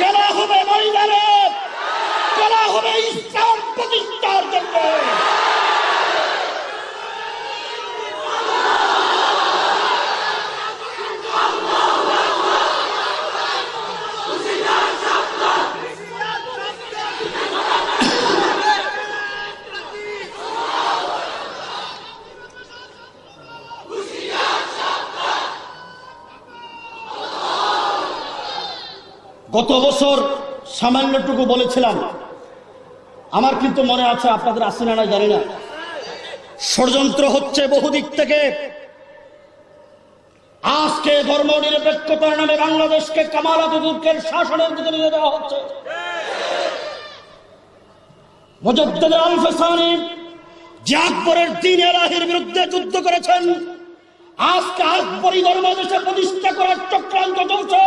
খেলা হবে ময়দানে খেলা হবে ইসলাম প্রতিষ্ঠার জন্য। গত বছর সামান্যটুকু বলেছিলাম। আমার কিন্তু মনে আছে, আপনাদের আসে না জানি না। ষড়যন্ত্র হচ্ছে বহুদিক থেকে। আজকে ধর্ম নিরপেক্ষতার নামে বাংলাদেশকে কামাল আতুর্কের শাসনের দিকে নিয়ে যাওয়া হচ্ছে। বিরুদ্ধে করেছেন, আজকে আকবরী ধর্ম দেশে প্রতিষ্ঠা করার চক্রান্ত চলছে।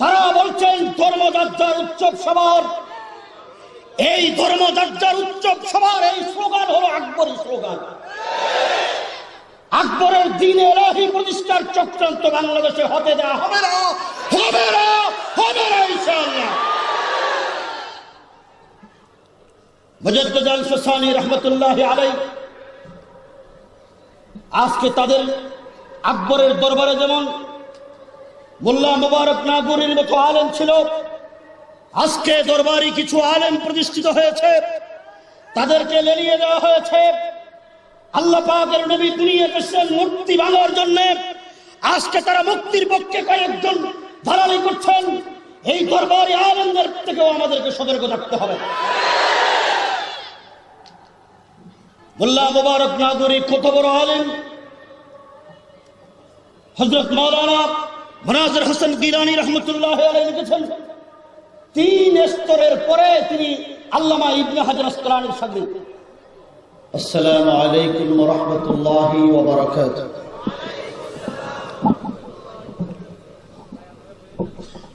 তারা বলছেন ধর্মযাত্রার উৎসব সবার। এই ধর্মযাত্রার উৎসব সবার, এই স্লোগান হলো আকবরী স্লোগান। আকবরের দিনে এলাহি প্রতিষ্ঠার চক্রান্ত বাংলাদেশে হতে দেওয়া হবে না হবে না হবে না ইনশাআল্লাহ। মুজদ্দিদ আল ফসানি আলাই আজকে তাদের আকবরের দরবারে যেমন মোল্লা মোবারক নাগুরির মতো আলেম ছিল। আজকে দরবারি কিছু আলেম প্রতিষ্ঠিত হয়েছে। তাদেরকে লেলিয়ে দেওয়া হয়েছে। আল্লাহ পাকের নবী দুনিয়া এসেছেন মুক্তি ভাঙার জন্য আজকে তারা মুক্তির পক্ষে কয়েকজন দালালি করছেন। এই দরবারি আলেমদের থেকেও আমাদেরকে সতর্ক থাকতে হবে। মোল্লা মোবারক নাগুরি কত বড় আলেম। হজরত মৌলানা মনাজর হাসান গিরানি রহমতুল্লাহ আলাই লিখেছেন তিন স্তরের পরে তিনি আল্লামা ইবনে হাজার আসকালানির সাথে السلام عليكم ورحمة الله وبركاته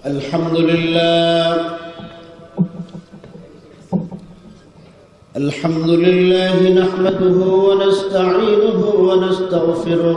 الحمد لله الحمد لله نحمده ونستعينه ونستغفره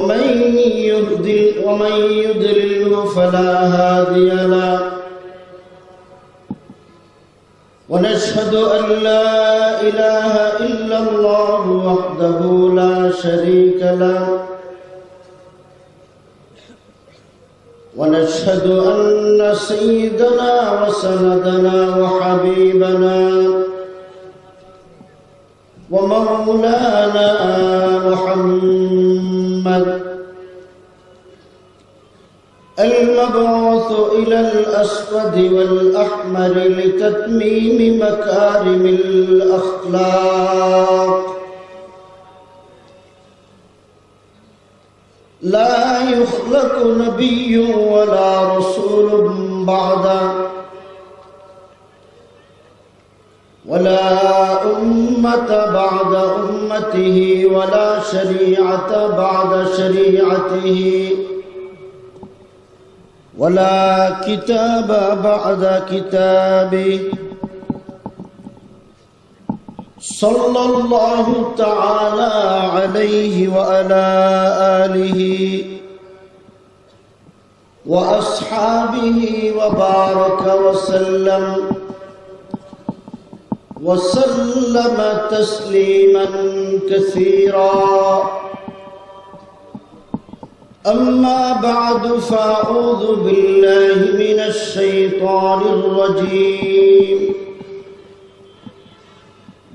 ومن يضلل ومن يضلل فلا هادي له. ونشهد أن لا إله إلا الله وحده لا شريك له. ونشهد أن سيدنا وسندنا وحبيبنا ومولانا محمد المبعوث إلى الأسود والأحمر لتتميم مكارم الأخلاق. لا يخلق نبي ولا رسول بعده ولا أمة بعد أمته ولا شريعة بعد شريعته. ولا كتاب بعد كتابه صلى الله تعالى عليه وعلى آله وأصحابه وبارك وسلم وسلم تسليما كثيرا. أما بعد فأعوذ بالله من الشيطان الرجيم.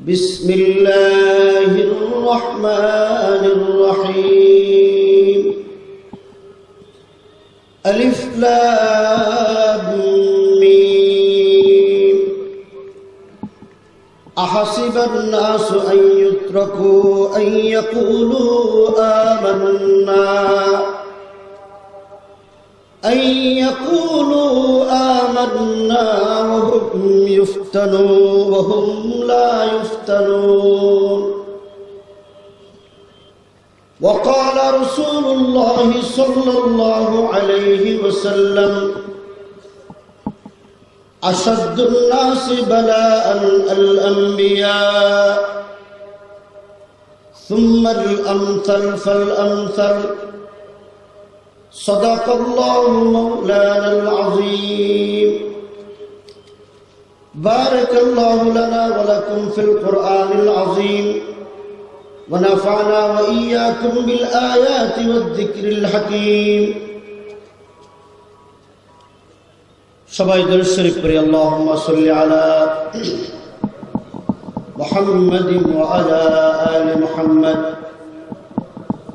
بسم الله الرحمن الرحيم. ألف لام ميم. أحسب الناس أن يتركوا أن يقولوا آمنا. أن يقولوا آمنا وهم يفتنون وهم لا يفتنون. وقال رسول الله صلى الله عليه وسلم أشد الناس بلاء الأنبياء. ثم الأمثل فالأمثل. صدق الله مولانا العظيم بارك الله لنا ولكم في القرآن العظيم ونفعنا وإياكم بالآيات والذكر الحكيم সবাই দরুদ শরীফ পড়ি আল্লাহুম্মা সাল্লি আলা মুহাম্মাদিন ওয়া আলা আলি মুহাম্মাদ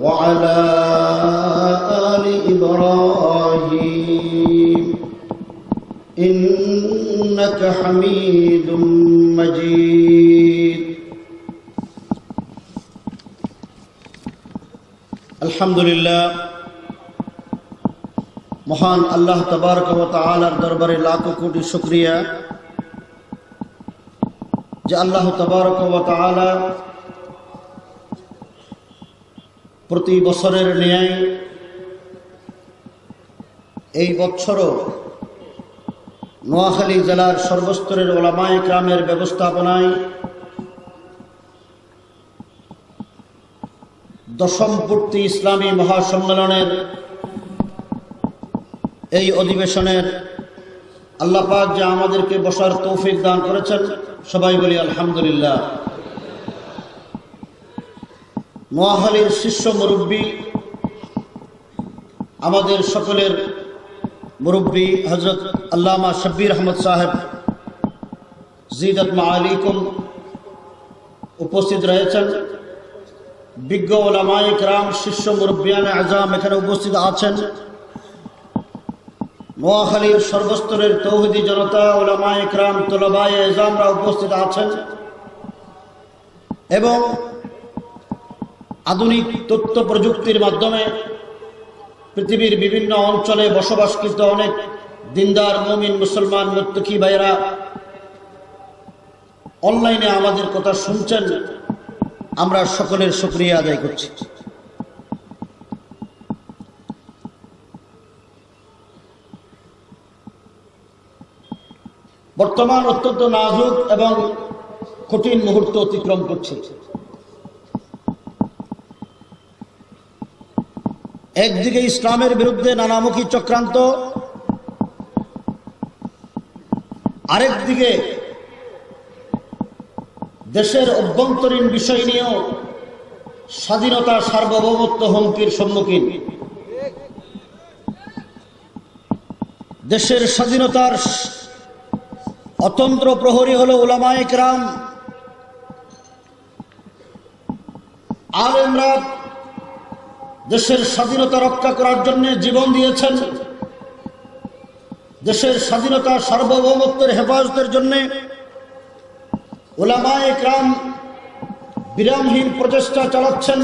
وعلى آل إبراهيم إنك حميد مجيد আলহামদুলিল্লাহ মহান আল্লাহ তবারক ও তাআলার দরবারে লাখো কোটি শুকরিয়া যে আল্লাহ তবারক ও তাআলা প্রতি বছরের ন্যায় এই বছরও নোয়াখালী জেলার সর্বস্তরের ওলামায় গ্রামের ব্যবস্থাপনায় দশম পূর্তি ইসলামী মহাসম্মেলনের এই অধিবেশনের আল্লাপাক যে আমাদেরকে বসার তৌফিক দান করেছেন, সবাই বলি আলহামদুলিল্লাহ। নোয়াখালীর শীর্ষ মুরব্বী, আমাদের সকলের মুরব্বী হজরত আল্লামা শব্বির আহমদ সাহেব জিদত মা আলিকুম উপস্থিত রয়েছেন। বিজ্ঞ ওলামাইক রাম শিষ্য মুরব্বিয়ান আজাম এখানে উপস্থিত আছেন। নোয়াখালীর সর্বস্তরের তৌহিদি জনতা ওলামাইক রাম তোলাবাই এজামরা উপস্থিত আছেন। এবং আধুনিক তথ্য প্রযুক্তির মাধ্যমে পৃথিবীর বিভিন্ন অঞ্চলে বসবাসকৃত অনেক দিনদার মমিন মুসলমান মুত্তকি ভাইরা অনলাইনে আমাদের কথা শুনছেন। আমরা সকলের শুক্রিয়া আদায় করছি। বর্তমান অত্যন্ত নাজুক এবং কঠিন মুহূর্ত অতিক্রম করছে। একদিকে ইসলামের বিরুদ্ধে নানামুখী চক্রান্ত, আরেকদিকে দেশের অভ্যন্তরীণ বিষয় নিয়েও স্বাধীনতা সার্বভৌমত্ব হুমকির সম্মুখীন। দেশের স্বাধীনতার অতন্ত্র প্রহরী হল ওলামায়ক রাম আলেমরা দেশের স্বাধীনতা রক্ষা করার জন্য জীবন দিয়েছেন। দেশের স্বাধীনতা সার্বভৌমত্বের হেফাজতের জন্য ওলামা একরাম বিরামহীন প্রচেষ্টা চালাচ্ছেন।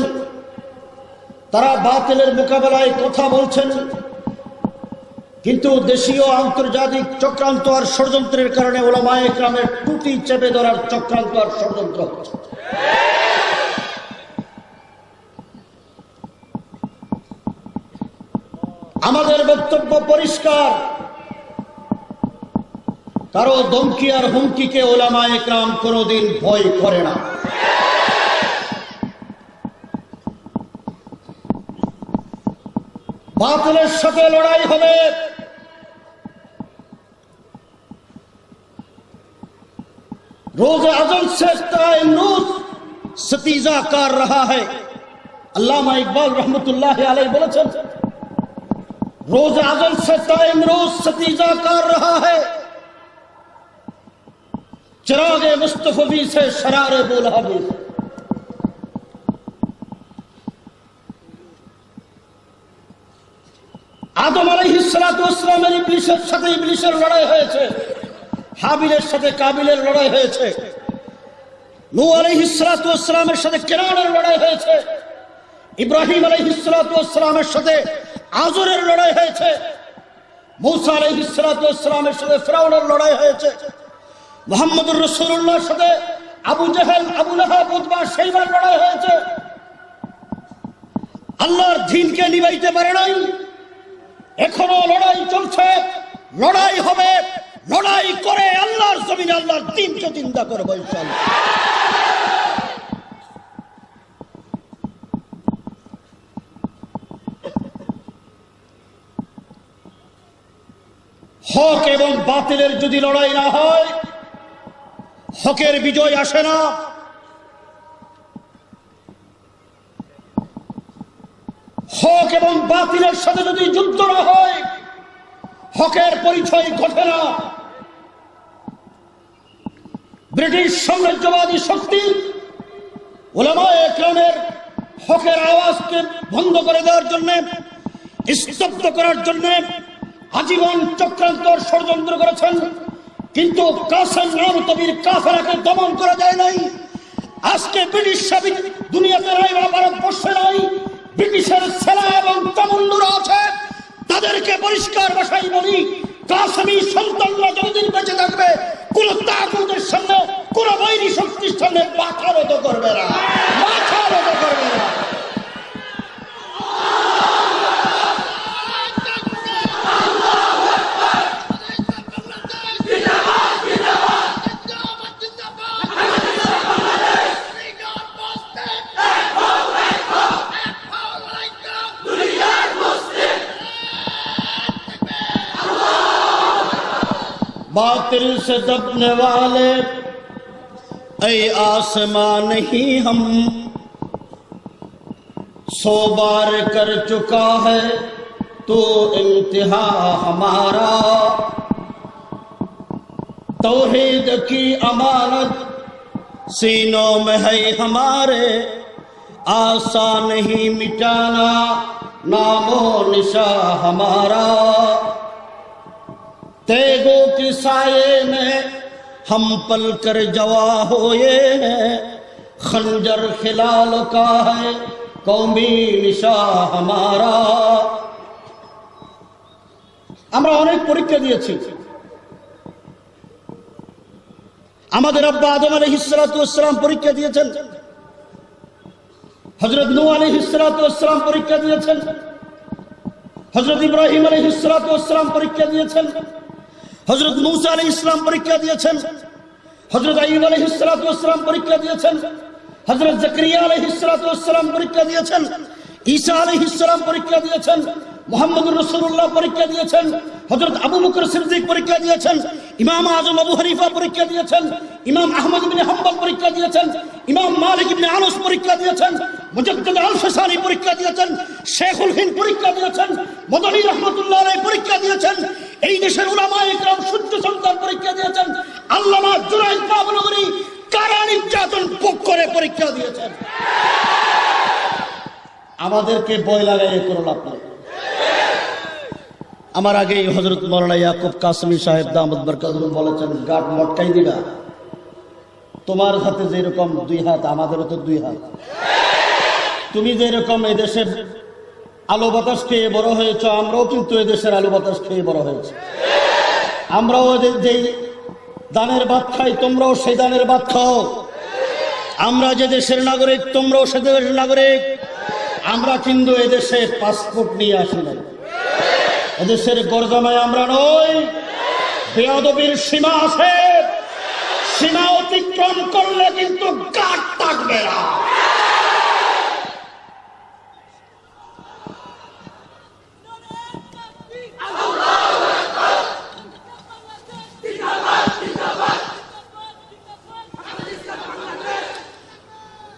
তারা বাতিলের মোকাবেলায় কথা বলছেন। কিন্তু দেশীয় আন্তর্জাতিক চক্রান্ত আর ষড়যন্ত্রের কারণে ওলামা একরামের টুটি চেপে ধরার চক্রান্ত আর ষড়যন্ত্র হচ্ছে। আমাদের বক্তব্য পরিষ্কার। কারও দমকি আর হুমকিকে ওলামা একরাম কোনোদিন ভয় করে না। বাতিলের সাথে লড়াই হবে। রোজ আজম শ্রেষ্ঠ نور ستیزہ کر رہا ہے علامہ اقبال رحمت रोज अजल से टाइम रोज सतीजा कर रहा है चिराग मुस्तफी से शरारे बोला भी আদম আলাইহিসসালামের ইবলিসের সাথে ইবলিসের লড়াই হয়েছে হাবিলের সাথে কাবিলের লড়াই হয়েছে নূ আলাইহিসসালামের সাথে কেরানের লড়াই হয়েছে ইব্রাহিম আলাইহিসসালামের সাথে আজরের লড়াই হয়েছে। সাথে লড়াই হয়েছে। সাথে আবু আবু সেইবার লড়াই হয়েছে। আল্লাহর পারে নাই। এখনও লড়াই চলছে। লড়াই হবে। লড়াই করে আল্লাহর জমিন আল্লাহর দিনকে চিন্তা করব ইনশাআল্লাহ। হক এবং বাতিলের যদি লড়াই না হয়, হকের বিজয় আসে না। হক এবং বাতিলের সাথে যদি যুদ্ধ না হয়, হকের পরিচয় ঘটে না। ব্রিটিশ সাম্রাজ্যবাদী শক্তি ওলামায়ে একরামের হকের আওয়াজকে বন্ধ করে দেওয়ার জন্য, স্তব্ধ করার জন্য আজীবন চক্রান্ত ষড়যন্ত্র করেছেন, কিন্তু দমন করা যায় নাই। আজকে ব্রিটিশ সাবিক দুনিয়াতে নাই, বা ভারতবর্ষে নাই, ব্রিটিশের সেনা এবং তামুল্লুরা আছে, তাদেরকে পরিষ্কার ভাষায় বলি কাশ্মী সন্তানরা যতদিন বেঁচে থাকবে, কোন তাগুদের সামনে কোন বৈরী শক্তির সামনে মাথা নত করবে না। মাথা নত করবে না। باطل سے دبنے والے۔ اے آسماں نہیں ہم سو بار کر چکا ہے، تو انتہا ہمارا۔ توحید کی امانت سینوں میں ہے ہمارے۔ آسا نہیں مٹانا، نام و نشا ہمارا۔ तेगों की साये में हम पल कर जवा होए हैं खंजर खिलाल का है कौमी निशा हमारा আমরা অনেক পরীক্ষা দিয়েছি আমাদের আব্বা আদম আলী হিসালাম পরীক্ষা দিয়েছেন হজরত নু আলী হিসালাম পরীক্ষা দিয়েছেন হজরত ইব্রাহিম আলী হিসালাম পরীক্ষা দিয়েছেন হজরত মৌসা আলী ইসলাম পরীক্ষা দিয়েছেন হজরত আইব আলহ ইসলাম পরীক্ষা দিয়েছেন হজরত জকরিয়া আলহ ইসলাম পরীক্ষা দিয়েছেন, ঈসা আলহ ইসলাম পরীক্ষা দিয়েছেন মোহাম্মদ রসুল্লাহ পরীক্ষা দিয়েছেন হজরত আবু বকর সিদ্দিক পরীক্ষা দিয়েছেন ইমাম আজম আবু হানিফা পরীক্ষা দিয়েছেন, ইমাম আহমদ ইবনে হাম্বল পরীক্ষা দিয়েছেন, ইমাম মালিক ইবনে আনস পরীক্ষা দিয়েছেন, মুজাদ্দিদ আল ফসানি পরীক্ষা দিয়েছেন, শেখুল হিন্দ পরীক্ষা দিয়েছেন, মদনী রহমতুল্লাহ আলাই পরীক্ষা দিয়েছেন, এই দেশের উলামা একরাম সূর্য সন্তান পরীক্ষা দিয়েছেন, আল্লামা জুনাইদ বাবনগরী কারা নির্যাতন ভোগ করে পরীক্ষা দিয়েছেন। আমাদেরকে বই লাগাই কোনো লাভ নাই। আমার আগে হজরত মৌলানা ইয়াকুব কাসমি সাহেব দামদ বরকাতুল বলেছেন, গাট মটকাই দিবা। তোমার হাতে যেরকম দুই হাত, আমাদেরও তো দুই হাত। তুমি যেরকম এদেশের আলো বাতাস খেয়ে বড় হয়েছ, আমরাও কিন্তু এদেশের আলো বাতাস খেয়ে বড় হয়েছে। আমরাও যেই দানের ভাত খাই, তোমরাও সেই দানের ভাত খাও। আমরা যে দেশের নাগরিক, তোমরাও সে দেশের নাগরিক। আমরা কিন্তু এদেশে পাসপোর্ট নিয়ে আসি নাই। এদেশের গরজামায় আমরা নই। বেয়াদবির সীমা আছে। সীমা অতিক্রম করলে কিন্তু গাট থাকবে না।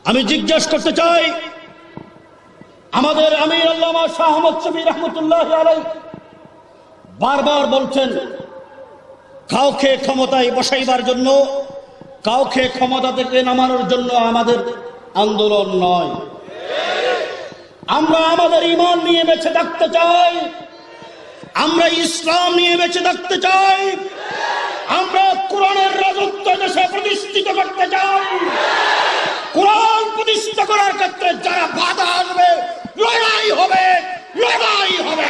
আমি জিজ্ঞেস করতে চাই, আমাদের আমির আল্লামা শাহ আহমদ শবি রহমতুল্লাহ আলাই বারবার বলছেন, কাউকে ক্ষমতায় বসাইবার জন্য, কাউকে ক্ষমতা থেকে নামানোর জন্য আমাদের আন্দোলন নয়। আমরা আমাদের ইমান নিয়ে বেঁচে থাকতে চাই। আমরা ইসলাম নিয়ে বেঁচে থাকতে চাই। আমরা কোরআনের রাজত্ব দেশে প্রতিষ্ঠিত করতে চাই। কোরআন প্রতিষ্ঠিত করার ক্ষেত্রে যারা বাধা আসবে লড়াই হবে লড়াই হবে।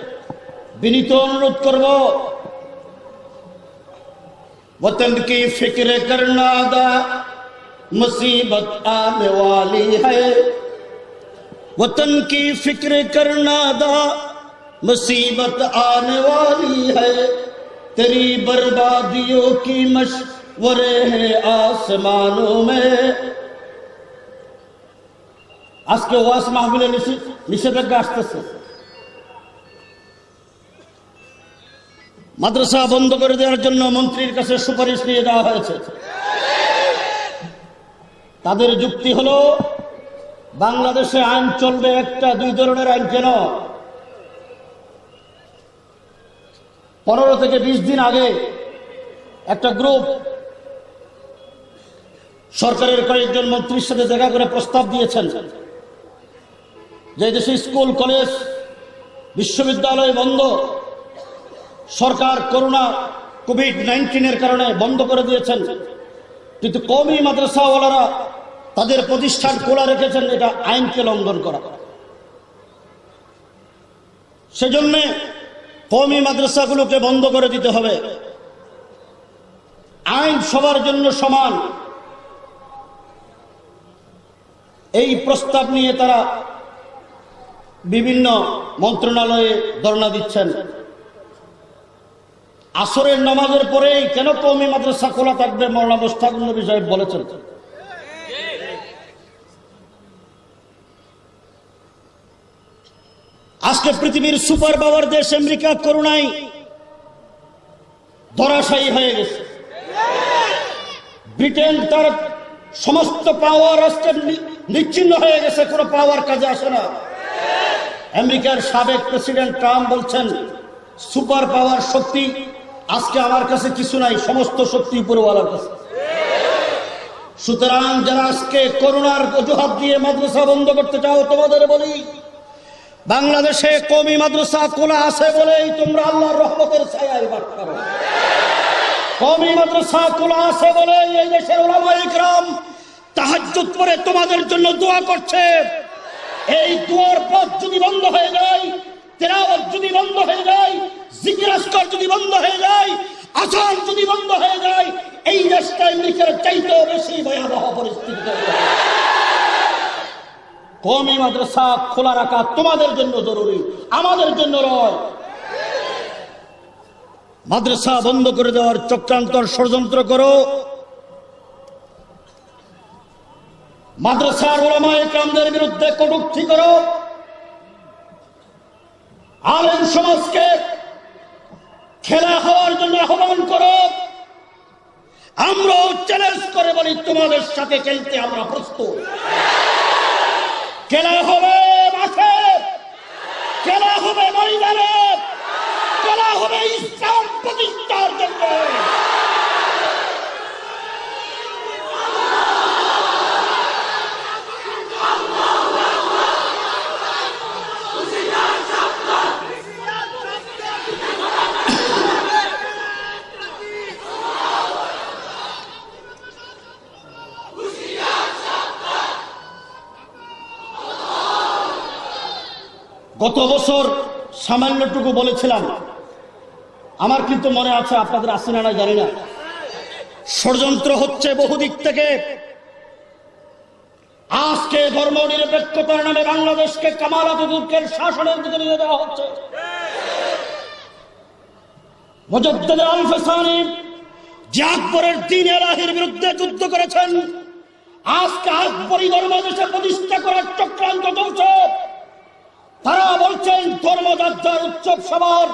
বিনীত অনুরোধ کرو وطن کی فکر کرنا دا مصیبت آنے والی ہے وطن کی فکر کرنا دا مصیبت آنے والی ہے تیری بربادیوں کی مشورے ہیں آسمانوں میں آس کے واس আজকে نشد মাহবিলের নিষেধাজ্ঞা سے মাদ্রাসা বন্ধ করে দেওয়ার জন্য মন্ত্রীর কাছে সুপারিশ নিয়ে যাওয়া হয়েছে। তাদের যুক্তি হলো, বাংলাদেশে আইন চলবে একটা, দুই ধরনের আইন কেন? পনেরো থেকে বিশ দিন আগে একটা গ্রুপ সরকারের কয়েকজন মন্ত্রীর সাথে দেখা করে প্রস্তাব দিয়েছেন যে দেশে স্কুল, কলেজ, বিশ্ববিদ্যালয় বন্ধ। সরকার করোনা কোভিড নাইন্টিনের কারণে বন্ধ করে দিয়েছেন। কিন্তু কমই মাদ্রাসাওয়ালারা তাদের প্রতিষ্ঠান খোলা রেখেছেন, এটা আইনকে লঙ্ঘন করা। সেজন্য কমই মাদ্রাসাগুলোকে বন্ধ করে দিতে হবে। আইন সবার জন্য সমান। এই প্রস্তাব নিয়ে তারা বিভিন্ন মন্ত্রণালয়ে ধর্ণা দিচ্ছেন। আসরের নামাজের পরেই কেন কৌমি মাদ্রাসা খোলা থাকবে? মৌলানা মোস্তাকুল নবী সাহেব বলেছেন। আজকে পৃথিবীর সুপার পাওয়ার দেশ আমেরিকা করুণাই ধরাশায়ী হয়ে গেছে। ব্রিটেন তার সমস্ত পাওয়ার আজকে নিচ্ছিন্ন হয়ে গেছে, কোনো পাওয়ার কাজে আসে না। আমেরিকার সাবেক প্রেসিডেন্ট ট্রাম্প বলছেন, সুপার পাওয়ার শক্তি আজকে আমার কাছে কিছু নাই, সমস্ত শক্তি উপরওয়ালার কাছে। সুতরাং যারা আজকে করোনার অজুহাত দিয়ে মাদ্রাসা বন্ধ করতে চাও, তোমাদের বলি, বাংলাদেশে কমি মাদ্রাসা খোলা আছে বলেই তোমরা আল্লাহর রহমতের ছায়ায় বাস করো। কমি মাদ্রাসা খোলা আছে বলে এই দেশের ওলামা ইকরাম তাহাজ্জুদ করে তোমাদের জন্য দোয়া করছে। এই দুয়ার পথ যদি বন্ধ হয়ে যায় তেরাওয়াত যদি বন্ধ হয়ে যায়, জিকির যদি বন্ধ হয়ে যায় আচার যদি বন্ধ হয়ে যায়, এই দেশটা আমেরিকার চাইতেও বেশি ভয়াবহ পরিস্থিতি। কমি মাদ্রাসা খোলা রাখা তোমাদের জন্য জরুরি, আমাদের জন্য নয়। মাদ্রাসা বন্ধ করে দেওয়ার চক্রান্তর ষড়যন্ত্র করো। মাদ্রাসার ওলামায়ে কামদের বিরুদ্ধে কটুক্তি করো। আলেম সমাজকে খেলা হওয়ার জন্য আহ্বান করো। আমরাও চ্যালেঞ্জ করে বলি, তোমাদের সাথে খেলতে আমরা প্রস্তুত। খেলা হবে মাঠে। খেলা হবে ময়দানে। খেলা হবে ইসলাম প্রতিষ্ঠার জন্য। গত বছর সামান্যটুকু বলেছিলাম। আমার কিন্তু মনে আছে, আপনাদের আছে না জানি না। ষড়যন্ত্র হচ্ছে বহুদিক থেকে। আজকে ধর্ম নিরপেক্ষতার নামে বাংলাদেশকে কামাল আতাতুর্কের শাসনের দিকে নিয়ে যাওয়া হচ্ছে। মুজদ্দিদ বিরুদ্ধে করেছেন, আজকে প্রতিষ্ঠা করার চক্রান্ত চলছে। তারা বলছেন ধর্মযাত্রার উৎসব সবার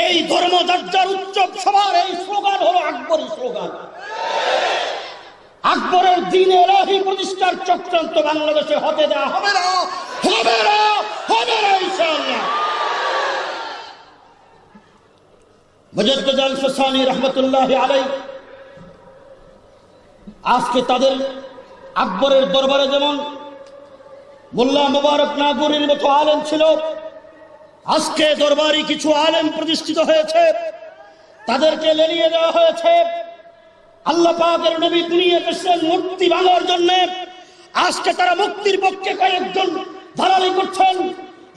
এই ধর্মযাত্রার উৎসব সবার এই স্লোগান হলো আকবরী স্লোগান। আকবরের দিন এলাহি প্রতিষ্ঠার চক্রান্ত বাংলাদেশে হতে দেওয়া হবে না হবে না হবে না আজকে তাদের আকবরের দরবারে যেমন মোল্লা মুবারক নাগরির মতো আলেম ছিল। আজকে দরবারি কিছু আলেম প্রতিষ্ঠিত হয়েছে। তাদেরকে লেলিয়ে দেওয়া হয়েছে। আল্লাহ পাকের নবী দুনিয়া এসেছেন মুক্তি ভাঙার জন্য আজকে তারা মুক্তির পক্ষে কয়েকজন ধারালি করছেন।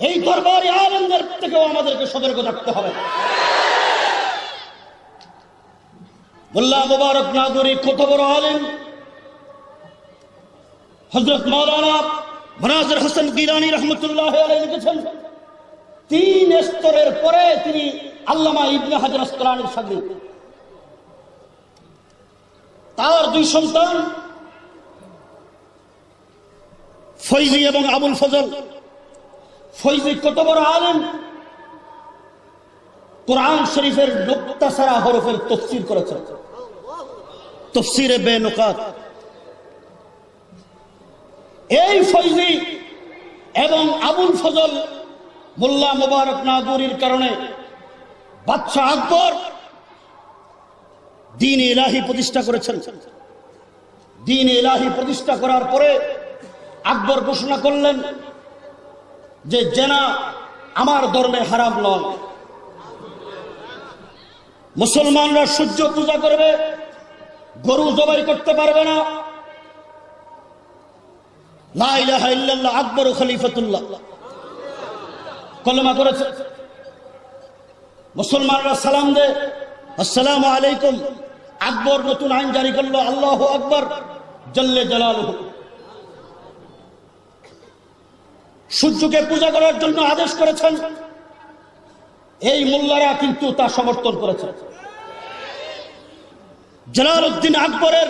এই দরবারি আলেমদের থেকেও আমাদেরকে সতর্ক থাকতে হবে। মোল্লা মুবারক নাগরিক কত বড় আলেম। হজরত মৌলানা মনাজর হাসান গিরানি রহমতুল্লাহ লিখেছেন, তিন স্তরের পরে তিনি আল্লামা ইবনে হাজার আসকালানির সাথে তার দুই সন্তান, ফৈজি এবং আবুল ফজল। ফৈজি কত বড় আলেম? কোরআন শরীফের নোক্তা সারা হরফের তফসির করেছেন। তফসিরে বে নোকাত এই ফৈজি এবং আবুল ফজল মোল্লা মোবারক নাগরির কারণে বাদশাহ আকবর দিন এলাহি প্রতিষ্ঠা করেছেন। দিন এলাহি প্রতিষ্ঠা করার পরে আকবর ঘোষণা করলেন যে, জেনা, আমার ধর্মে হারাম নয়। মুসলমানরা সূর্য পূজা করবে, গরু জবাই করতে পারবে না আকবর মুসলমানরা সালাম দে। আলাইকুম। আকবর নতুন আইন জারি আল্লাহ আকবর সূর্যকে পূজা করার জন্য আদেশ করেছেন। এই মোল্লারা কিন্তু তা সমর্থন করেছে। জালাল উদ্দিন আকবরের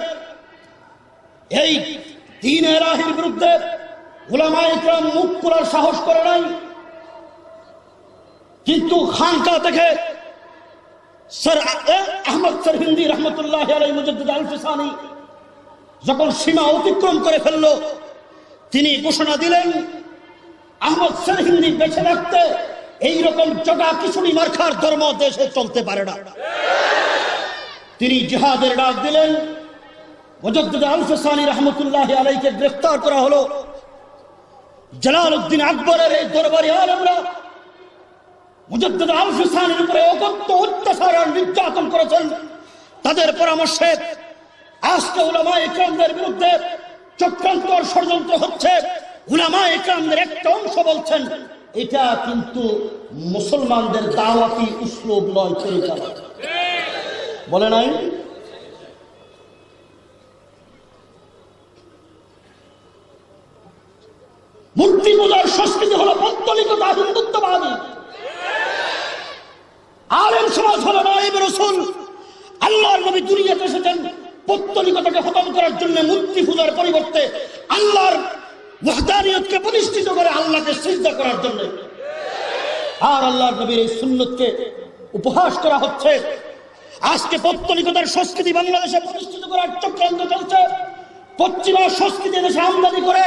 এই দিন এলাহির বিরুদ্ধে উলামা ইকরাম মুখ খোলার সাহস করে নাই। কিন্তু খানকা থেকে স্যার আহমদ স্যার হিন্দি রহমতুল্লাহ আলাই যখন সীমা অতিক্রম করে ফেলল, তিনি ঘোষণা দিলেন, আহমদ স্যার হিন্দি বেছে রাখতে এইরকম জটা কিশোরী মার্খার ধর্ম দেশে চলতে পারে না। তিনি জিহাদের ডাক দিলেন গ্রেফতার করা হলো। উপরে অগত্য নির্যাতন করেছেন। তাদের পরামর্শে আজকে উলামা ইকরামদের বিরুদ্ধে চক্রান্ত ষড়যন্ত্র হচ্ছে। উলামা ইকরামদের একটা অংশ বলছেন, এটা কিন্তু মুসলমানদের দাওয়াতি উসলুব নয় বলে নাই? মূর্তি পূজার সংস্কৃতি হলো পত্তলিকতা হিন্দুত্ববাদী আলেম সমাজ হলো নয় রসুল। আল্লাহর নবী দুনিয়াতে এসেছেন পত্তলিকতাকে খতম করার জন্য মূর্তি পূজার পরিবর্তে আল্লাহর ওয়াহদানিয়তকে প্রতিষ্ঠিত করে আল্লাহকে সিজদা করার জন্য। আর আল্লাহর নবীর এই সুন্নতকে উপহাস করা হচ্ছে। আজকে পত্তলিকতার সংস্কৃতি বাংলাদেশে প্রতিষ্ঠিত করার চক্রান্ত চলছে। পশ্চিমা সংস্কৃতি দেশে আমদানি করে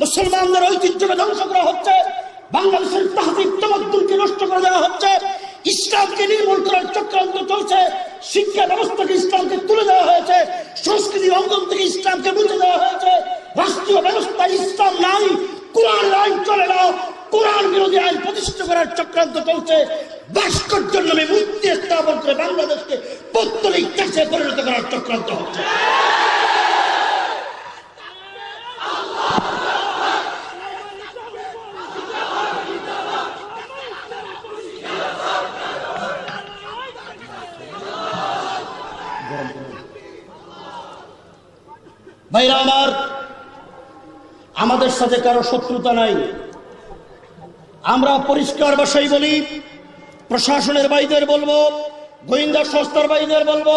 মুসলমানদের ঐতিহ্যকে ধ্বংস করা হচ্ছে, বাংলাদেশের তাহতিক তমদ্দুলকে নষ্ট করে দেওয়া হচ্ছে, ইসলামকে নির্মূল করার চক্রান্ত চলছে, শিক্ষা ব্যবস্থাকে ইসলামকে তুলে দেওয়া হয়েছে, সংস্কৃতি অঙ্গন থেকে ইসলামকে মুছে দেওয়া হয়েছে, রাষ্ট্রীয় ব্যবস্থায় ইসলাম নাই, কোরআন আইন চলে না, কোরআন বিরোধী আইন প্রতিষ্ঠা করার চক্রান্ত চলছে ভাস্কর্যের নামে মূর্তি স্থাপন করে বাংলাদেশকে পত্তলিক দেশে পরিণত করার চক্রান্ত হচ্ছে ভাইরা আমার আমাদের সাথে কারও শত্রুতা নাই। আমরা পরিষ্কার ভাষায় বলি, প্রশাসনের বাইদের বলব, গোয়েন্দা সংস্থার বাইদের বলব,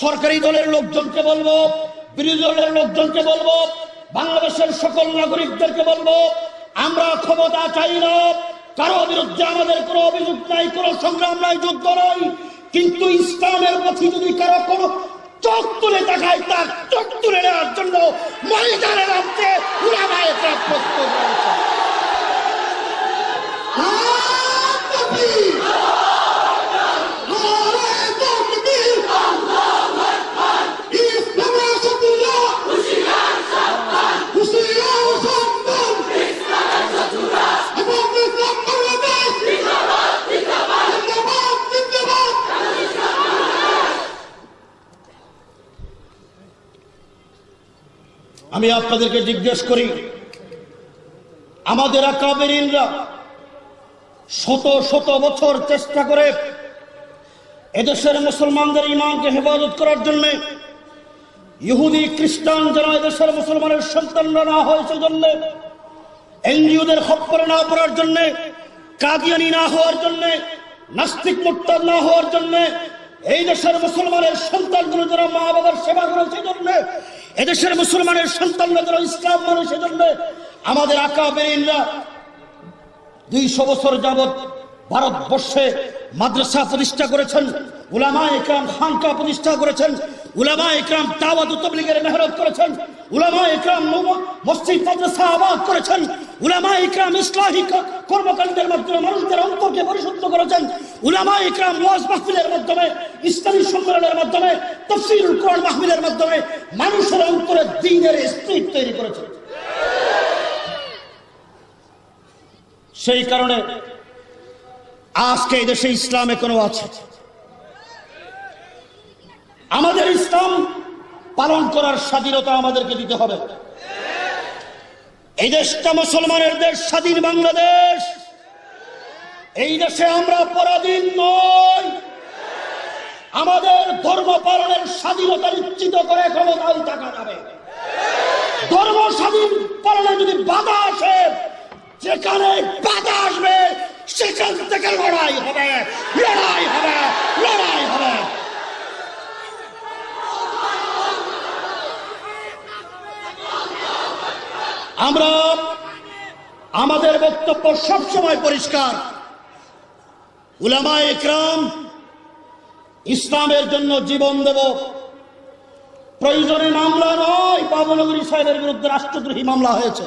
সরকারি দলের লোকজনকে বলব, বিরোধী দলের লোকজনকে বলব, বাংলাদেশের সকল নাগরিকদেরকে বলব, আমরা ক্ষমতা চাই না, কারও বিরুদ্ধে আমাদের কোনো অভিযোগ নাই, কোনো সংগ্রাম নাই, যুদ্ধ নাই। কিন্তু ইসলামের প্রতি যদি কারও কোনো চোখ তুলে তাকায় তার চোখ তুলে নেওয়ার জন্য ময়দানে নামতে উলামায়ে প্রস্তুত রয়েছে আমি আপনাদেরকে জিজ্ঞেস করি, আমাদের আকাবেরিনরা শত শত বছর চেষ্টা করে এদেশের মুসলমানদের ইমানকে হেফাজত করার জন্য ইহুদি, খ্রিস্টান যেন এদেশের মুসলমানের সন্তানরা না হয়, সেজন্য এনজিওদের খপ্পরে না পড়ার জন্য, কাদিয়ানি না হওয়ার জন্য, নাস্তিক মুক্তার না হওয়ার জন্য এই দেশের মুসলমানের সন্তানগুলো যারা মা বাবার সেবা করে সেজন্য এদেশের মুসলমানের সন্তানরা যারা ইসলাম মানে সেজন্য, আমাদের আকা বেরিনরা দুইশো বছর যাবৎ ভারতবর্ষে মাদ্রাসা প্রতিষ্ঠা করেছেন। উলামা একরাম খানকা প্রতিষ্ঠা করেছেন উলামা একরাম দাওয়াত তবলিগের মেহনত করেছেন উলামা একরাম ম- মসজিদ, মাদ্রাসা আবাদ করেছেন উলামা একরাম ইসলাহী কর্মকাণ্ডের মাধ্যমে মানুষদের অন্তরকে পরিশুদ্ধ করেছেন উলামা একরাম ওয়াজ মাহফিলের মাধ্যমে, ইসলামী সম্মেলনের মাধ্যমে, তফসিরুল কোরআন মাহফিলের মাধ্যমে মানুষের অন্তরে দিনের স্পিরিট তৈরি করেছেন। সেই কারণে আজকে এই দেশে ইসলামে কোনো আছে? আমাদের ইসলাম পালন করার স্বাধীনতা আমাদেরকে দিতে হবে। এই দেশটা মুসলমানের দেশ, স্বাধীন বাংলাদেশ। এই দেশে আমরা পরাধীন নই। আমাদের ধর্ম পালনের স্বাধীনতা নিশ্চিত করে ক্ষমতায় থাকা যাবে। ধর্ম স্বাধীন পালনে যদি বাধা আসে, যেখানে বাধা আসবে, সেখান থেকে লড়াই হবে লড়াই হবে লড়াই হবে। আমরা আমাদের বক্তব্য সবসময় পরিষ্কার। উলামা একরাম ইসলামের জন্য জীবন দেব। প্রয়োজনে মামলা নয় বাবনগরী সাহেবের বিরুদ্ধে রাষ্ট্রদ্রোহী মামলা হয়েছে।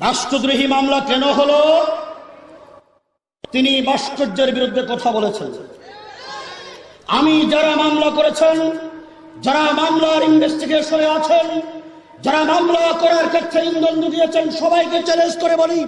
রাষ্ট্রদ্রোহী মামলা কেন হলো? তিনি ভাস্কর্যের বিরুদ্ধে কথা বলেছেন। আমি যারা মামলা করেছেন, যারা মামলার ইনভেস্টিগেশনে আছেন যারা মামলা করার ক্ষেত্রে ইন্ধন দিয়েছেন সবাইকে চ্যালেঞ্জ করে বলি